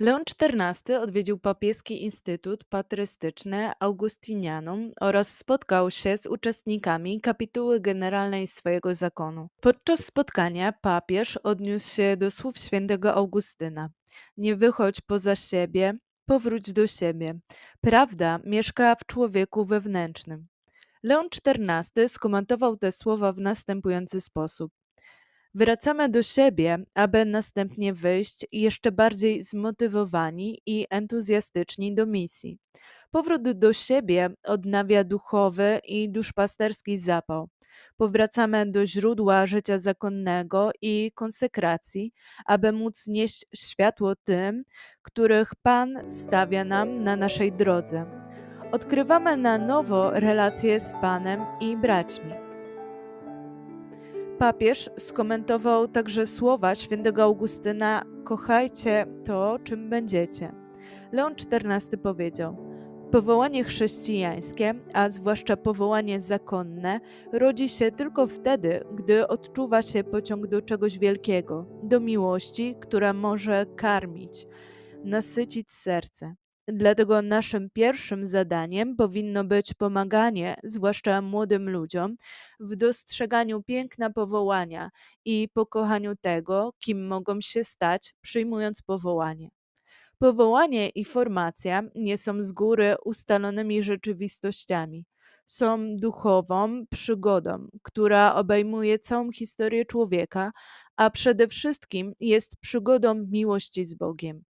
Leon XIV odwiedził papieski Instytut Patrystyczny Augustinianum oraz spotkał się z uczestnikami kapituły generalnej swojego zakonu. Podczas spotkania papież odniósł się do słów świętego Augustyna: Nie wychodź poza siebie, powróć do siebie. Prawda mieszka w człowieku wewnętrznym. Leon XIV skomentował te słowa w następujący sposób. Wracamy do siebie, aby następnie wyjść jeszcze bardziej zmotywowani i entuzjastyczni do misji. Powrót do siebie odnawia duchowy i duszpasterski zapał. Powracamy do źródła życia zakonnego i konsekracji, aby móc nieść światło tym, których Pan stawia nam na naszej drodze. Odkrywamy na nowo relacje z Panem i braćmi. Papież skomentował także słowa świętego Augustyna: Kochajcie to, czym będziecie. Leon XIV powiedział: Powołanie chrześcijańskie, a zwłaszcza powołanie zakonne, rodzi się tylko wtedy, gdy odczuwa się pociąg do czegoś wielkiego, do miłości, która może karmić, nasycić serce. Dlatego naszym pierwszym zadaniem powinno być pomaganie, zwłaszcza młodym ludziom, w dostrzeganiu piękna powołania i pokochaniu tego, kim mogą się stać, przyjmując powołanie. Powołanie i formacja nie są z góry ustalonymi rzeczywistościami. Są duchową przygodą, która obejmuje całą historię człowieka, a przede wszystkim jest przygodą miłości z Bogiem.